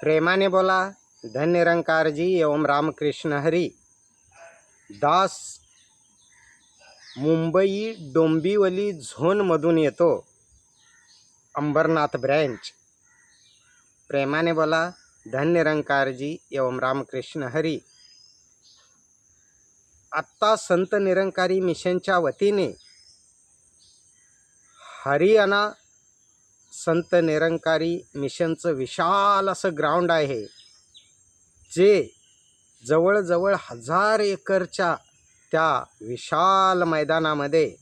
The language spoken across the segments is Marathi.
प्रेमाने बोला धन निरंकारजी एवं रामकृष्ण हरी। दास मुंबई डोंबिवली झोनमधून येतो अंबरनाथ ब्रँच। प्रेमाने बोला धन निरंकारजी एवं रामकृष्ण हरी। आत्ता संत निरंकारी मिशनच्या वतीने हरियाणा संत निरंकारी मिशनचं विशाल असं ग्राउंड आहे. जे जवळजवळ हजार एकरच्या त्या विशाल मैदानामध्ये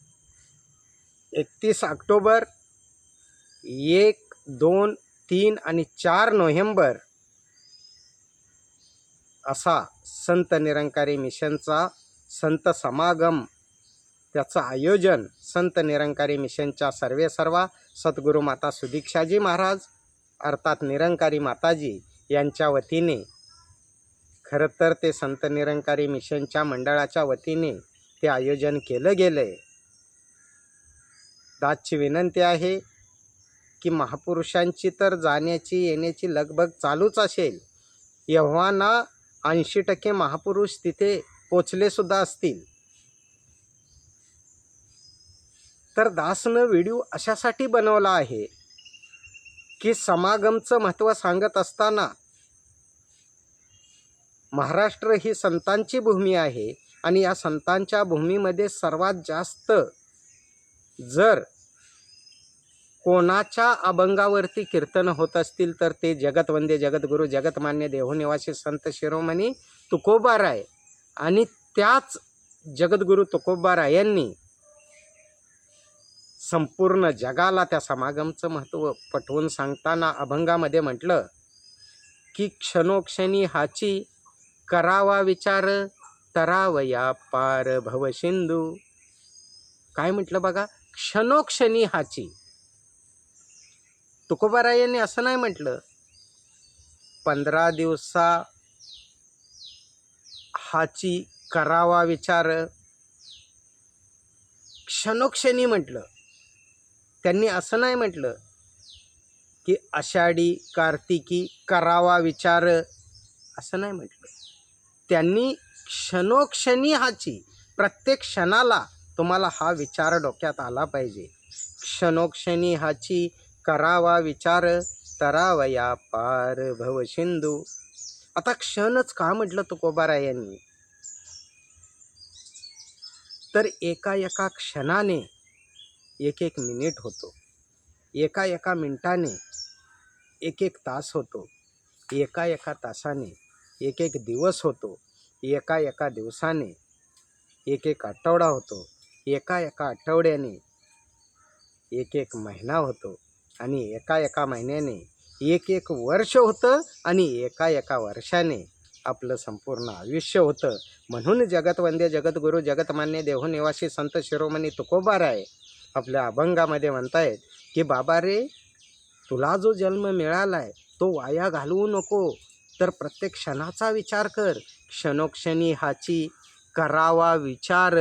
एकतीस ऑक्टोबर एक दोन तीन आणि चार नोव्हेंबर असा संत निरंकारी मिशनचा संत समागम त्याचं आयोजन संत निरंकारी मिशनच्या सर्वे सर्वा सद्गुरू माता सुदीक्षाजी महाराज अर्थात निरंकारी माताजी यांच्या वतीने. खरं तर ते संत निरंकारी मिशनच्या मंडळाच्या वतीने ते आयोजन केलं गेलं आहे दासची विनंती आहे की महापुरुषांची तर जाण्याची येण्याची लगबग चालूच असेल. एव्हाना ऐंशी टक्के महापुरुष तिथे पोचलेसुद्धा असतील. तर दासनं व्हिडिओ अशासाठी बनवला आहे की समागमचं महत्त्व सांगत असताना महाराष्ट्र ही संतांची भूमी आहे आणि या संतांच्या भूमीमध्ये सर्वात जास्त जर कोणाच्या अभंगावरती कीर्तन होत असतील तर ते जगतवंदे जगद्गुरू जगतमान्य देहोनिवासी संत शिरोमणी तुकोबाराय आणि त्याच जगद्गुरू तुकोबाराय यांनी संपूर्ण जगाला त्या समागमचं महत्त्व पटवून सांगताना अभंगामध्ये म्हटलं की क्षणोक्षणी हाची करावा विचार तरावया पार भवसिंधू काय म्हटलं बघा? क्षणोक्षणी हाची. तुकोबारायांनी असं नाही म्हटलं पंधरा दिवसा हाची करावा विचार. क्षणोक्षणी म्हटलं. त्यांनी असं नाही म्हटलं की आषाढी कार्तिकी करावा विचार असं नाही म्हटलं. त्यांनी क्षणोक्षणी हाची प्रत्येक क्षणाला तुम्हाला हा विचार डोक्यात आला पाहिजे. क्षणोक्षणी हाची करावा विचार तरावया पार भवसिंधू आता क्षणच का म्हटलं तुकोबारा यांनी तर एका एका क्षणाने एक एक मिनिट होतो. एका एका मिनटाने एक एक तास होतो. एका एका तासाने एक एक दिवस होतो. एका एका दिवसाने एक एक आठवडा होतो. एका एका आठवड्याने एक एक महिना होतो. आणि एका एका महिन्याने एक एक वर्ष होतं आणि एका एका वर्षाने आपलं संपूर्ण आयुष्य होतं. म्हणून जगतवंदे जगद्गुरू जगतमान्य देहनिवासी संत शिरोमणी तुकोबार आहे आपल्या अभंगामध्ये म्हणतायत की बाबा रे तुला जो जन्म मिळाला आहे तो वाया घालवू नको. तर प्रत्येक क्षणाचा विचार कर. क्षणोक्षणी हाची करावा विचार.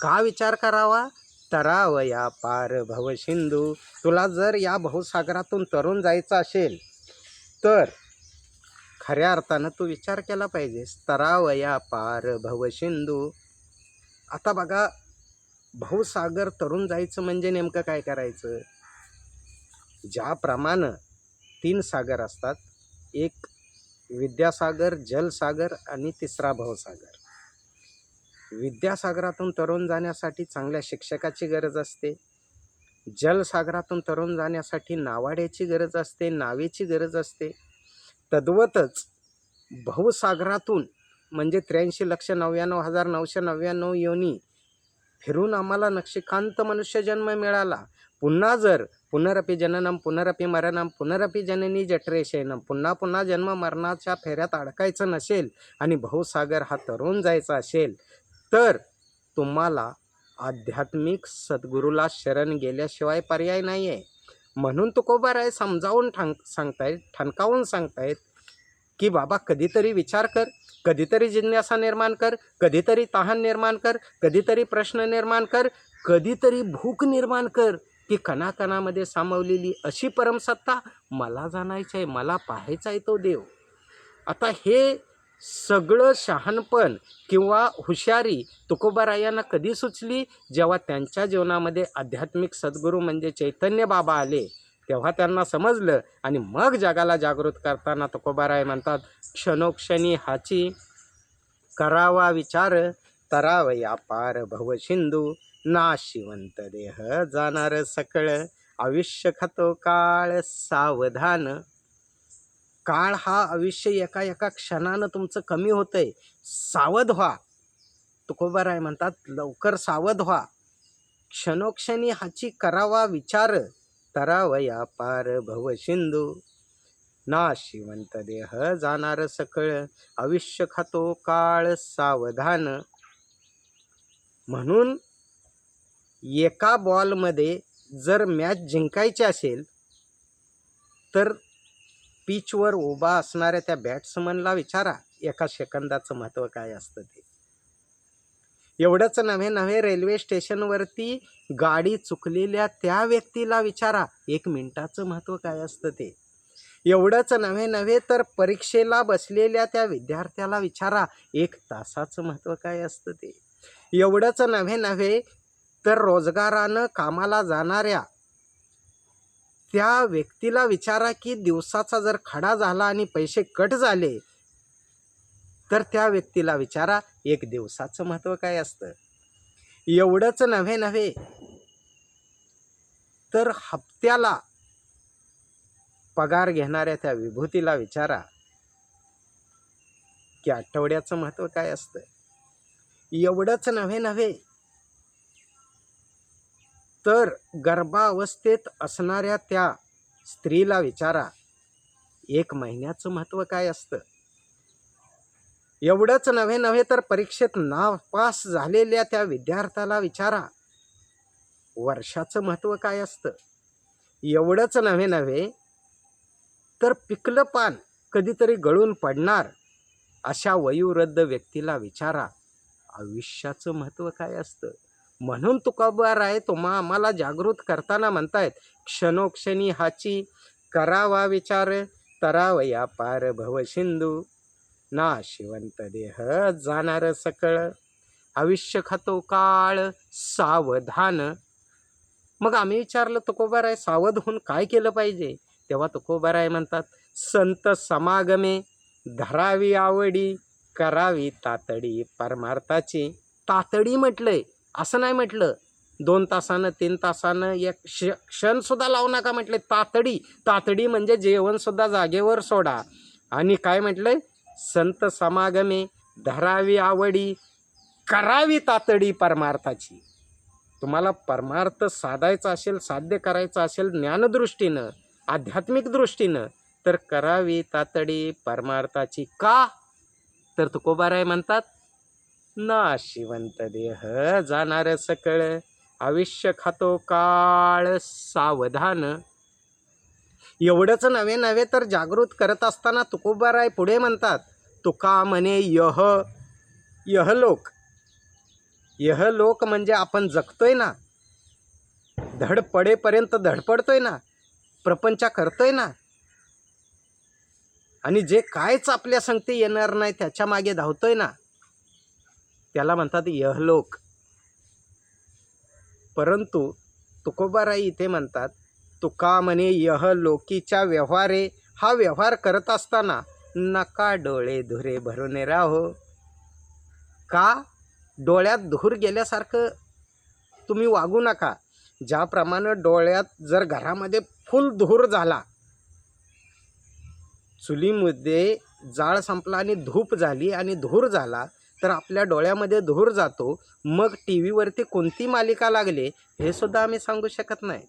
का विचार करावा? तरावया पार भवसिंधू तुला जर या भवसागरातून तरुण जायचं असेल तर खऱ्या अर्थानं तू विचार केला पाहिजेस. तरावया पार भवसिंधू आता बघा भवसागर तरुण जायचं म्हणजे नेमकं काय करायचं? ज्याप्रमाणे तीन सागर असतात एक विद्यासागर जलसागर आणि तिसरा भवसागर विद्यासागरातून तरुण जाण्यासाठी चांगल्या शिक्षकाची गरज असते. जलसागरातून तरुण जाण्यासाठी नावाड्याची गरज असते नावेची गरज असते. तद्वतच भवसागरातून म्हणजे त्र्याऐंशी लक्ष नव्याण्णव हजार नऊशे नव्याण्णव योनी फिरून आम्हाला नक्षीकांत मनुष्य जन्म मिळाला. पुन्हा जर पुनरपी जननम पुनरपी मरणम पुनरपी जननी जठरेशयनम पुन्हा पुन्हा जन्म मरणाच्या फेऱ्यात अडकायचं नसेल आणि भाऊसागर हा तरुण जायचा असेल तर तुम्हाला आध्यात्मिक सद्गुरूला शरण गेल्याशिवाय पर्याय नाही आहे म्हणून तुकोबाराय समजावून ठांग सांगतायत ठणकावून सांगतायत की बाबा कधीतरी विचार कर. कधीतरी जिज्ञासा निर्माण कर कधीतरी तहान निर्माण कर कधीतरी प्रश्न निर्माण कर कधीतरी भूक निर्माण कर की कणाकणामध्ये सामावलेली अशी परमसत्ता मला जाणायचं आहे मला पाहायचा आहे तो देव. आता हे सगळं शहाणपण किंवा हुशारी तुकोबारायांना कधी सुचली? जेव्हा त्यांच्या जीवनामध्ये आध्यात्मिक सद्गुरू म्हणजे चैतन्य बाबा आले तेव्हा त्यांना समजलं आणि मग जगाला जागृत करताना तुकोबाराय म्हणतात क्षणोक्षणी हाची करावा विचार तरावया पार भवसिंधू नाशिवंत देह जाणार सकळ आयुष्य खातो काळ सावधान. काळ हा आयुष्य एका एका क्षणानं तुमचं कमी होतंय. सावध व्हा. तुकोबाराय म्हणतात लवकर सावध व्हा. क्षणोक्षणी हाची करावा विचार तरावया पार भव शिंधू ना नाशिवंत देह जाणार सकळ आयुष्य खातो काळ सावधान. म्हणून एका बॉलमध्ये जर मॅच जिंकायची असेल तर पिचवर उभा असणाऱ्या त्या बॅट्समनला विचारा एका सेकंदाचं महत्त्व काय असतं ते. एवढंच नव्हे नव्हे रेल्वे स्टेशनवरती गाडी चुकलेल्या त्या व्यक्तीला विचारा. एक मिनिटाचं महत्त्व काय असतं ते? एवढंच नव्हे नव्हे तर परीक्षेला बसलेल्या त्या विद्यार्थ्याला विचारा. एक तासाचं महत्त्व काय असतं ते? एवढंच नव्हे नव्हे तर रोजगारानं कामाला जाणाऱ्या त्या व्यक्तीला विचारा की दिवसाचा जर खडा झाला आणि पैसे कट झाले तर त्या व्यक्तीला विचारा एक दिवसाचं महत्त्व काय असतं? एवढंच नव्हे नव्हे. तर हप्त्याला पगार घेणाऱ्या त्या विभूतीला विचारा. की आठवड्याचं महत्त्व काय असतं? एवढंच नव्हे नव्हे. तर गर्भावस्थेत असणाऱ्या त्या स्त्रीला विचारा एक महिन्याचं महत्त्व काय असतं? एवढंच नव्हे नव्हे तर परीक्षेत नापास झालेल्या त्या विद्यार्थ्याला विचारा. वर्षाचं महत्त्व काय असतं? एवढंच नव्हे नव्हे तर पिकलं पान कधीतरी गळून पडणार अशा वयोवृद्ध व्यक्तीला विचारा. आयुष्याचं महत्त्व काय असतं? म्हणून तुकोबाराय तुम्हा आम्हाला जागृत करताना म्हणतायत क्षणोक्षणी हाची करावा विचार तरावया पार भव सिंधू. नाशिवंत देह जाणार सकळ. आयुष्य खातो काळ सावधान. मग आम्ही विचारलं तुकोबाराय सावध होऊन काय केलं पाहिजे? तेव्हा तुकोबाराय म्हणतात संत समागमे धरावी आवडी करावी तातडी परमार्थाची. तातडी म्हटलंय असं नाही म्हटलं. दोन तासानं तीन तासानं एक क्ष क्षणसुद्धा लावू नका म्हटले. तातडी तातडी म्हणजे जेवणसुद्धा जागेवर सोडा. आणि काय म्हटलंय? संत समागमे धरावी आवडी करावी तातडी परमार्थाची. तुम्हाला परमार्थ साधायचा असेल साध्य करायचं असेल ज्ञानदृष्टीनं आध्यात्मिक दृष्टीनं तर करावी तातडी परमार्थाची का? तर तुकोबाराय म्हणतात ना शिवंत देह जाणार सकळ आयुष्य खातो काळ सावधान एवढंच नव्हे नव्हे तर जागृत करत असताना तुकोबाराय पुढे म्हणतात तुका म्हणे यह यहलोक यहलोक म्हणजे आपण जगतोय ना? धड पडेपर्यंत धडपडतोय ना? प्रपंच करतोय ना? आणि जे कायच आपल्या संगती येणार नाही त्याच्यामागे धावतोय ना? त्याला म्हणतात यहलोक परंतु तुकोबाराई इथे म्हणतात तुका म्हणे यह लोकीच्या व्यवहारे. हा व्यवहार करत असताना नका डोळे धुरे भरून राहो. का? डोळ्यात धूर गेल्यासारखं तुम्ही वागू नका. ज्याप्रमाणे डोळ्यात जर घरामध्ये फुल धूर झाला चुलीमध्ये जाळ संपला आणि धूप झाली आणि धूर झाला तर आपल्या डोळ्यामध्ये धूर जातो. मग टी व्हीवरती कोणती मालिका लागले हे सुद्धा आम्ही सांगू शकत नाही.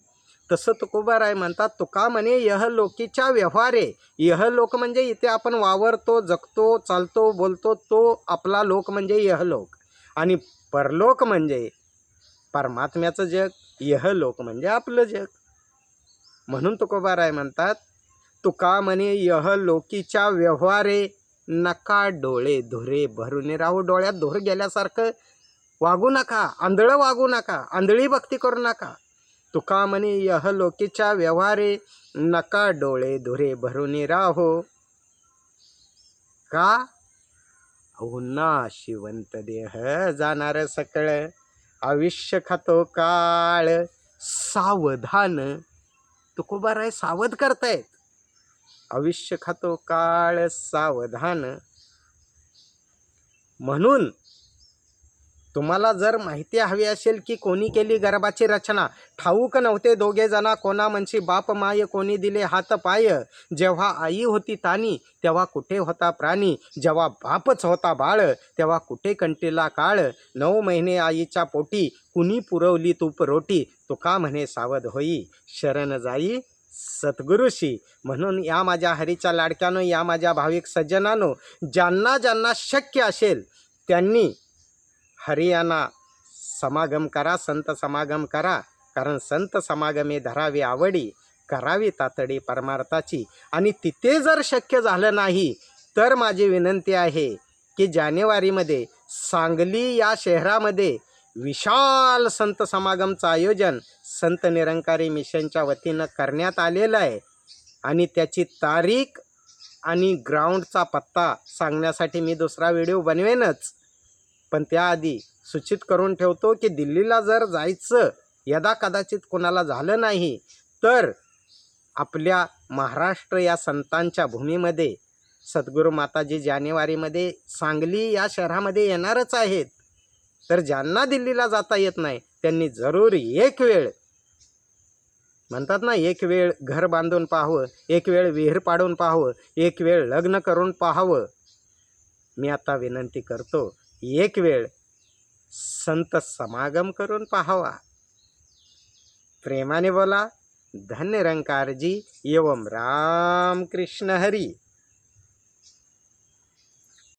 तसं तुकोबाराय म्हणतात तुका म्हणे यह लोकीच्या व्यवहारे यह लोक म्हणजे इथे आपण वावरतो जगतो चालतो बोलतो तो आपला लोक म्हणजे यह लोक. आणि परलोक म्हणजे परमात्म्याचं जग यह लोक म्हणजे आपलं जग. म्हणून तुकोबाराय म्हणतात तुका म्हणे यह लोकीच्या व्यवहारे नका डोळे धुरे भरून राहू डोळ्यात. धुर गेल्यासारखं वागू नका आंधळं वागू नका आंधळी भक्ती करू नका. तुका म्हणे यह लोकीच्या व्यवहारे नका डोळे धुरे भरून राहो. का? ना शिवंत देह जाणार सकळ आयुष्य खातो काळ सावधान. तुकोबाराय सावध करतायत. आयुष्य खातो काळ सावधान. म्हणून तुम्हाला जर माहिती हवी असेल की कोणी केली गर्भाची रचना ठाऊक नव्हते दोघे जणा कोणा म्हणशी बाप माय कोणी दिले हात पाय. जेव्हा आई होती तानी तेव्हा कुठे होता प्राणी? जेव्हा बापच होता बाळ तेव्हा कुठे कंटीला काळ? नऊ महिने आईच्या पोटी कुणी पुरवली तूप रोटी? तुका म्हणे सावध होई. शरण जाई सद्गुरुशी म्हणून या माझ्या हरीच्या लाडक्यानो या माझ्या भाविक सज्जनानो ज्यांना ज्यांना शक्य असेल त्यांनी हरियाणा समागम करा संत समागम करा कारण संत समागमे धरावी आवडी करावी तातडी परमार्थाची आणि तिथे जर शक्य झालं नाही तर माझी विनंती आहे की जानेवारीमध्ये सांगली या शहरामध्ये विशाल संत समागमचं आयोजन संत निरंकारी मिशनच्या वतीनं करण्यात आलेलं आहे आणि त्याची तारीख आणि ग्राउंडचा पत्ता सांगण्यासाठी मी दुसरा व्हिडिओ बनवेनच पण त्याआधी सूचित करून ठेवतो की दिल्लीला जर जायचं यदा कदाचित कोणाला झालं नाही तर आपल्या महाराष्ट्र या संतांच्या भूमीमध्ये सद्गुरू माताजी जानेवारीमध्ये सांगली या शहरामध्ये येणारच आहेत. तर ज्यांना दिल्लीला जाता येत नाही त्यांनी जरूर एक वेळ म्हणतात ना एक वेळ घर बांधून पाहावं एक वेळ विहीर पाडून पाहावं एक वेळ लग्न करून पाहावं. मी आता विनंती करतो एक वेळ संत समागम करून पाहावा. प्रेमाने बोला धन्य रंकारजी एवम राम कृष्ण हरी.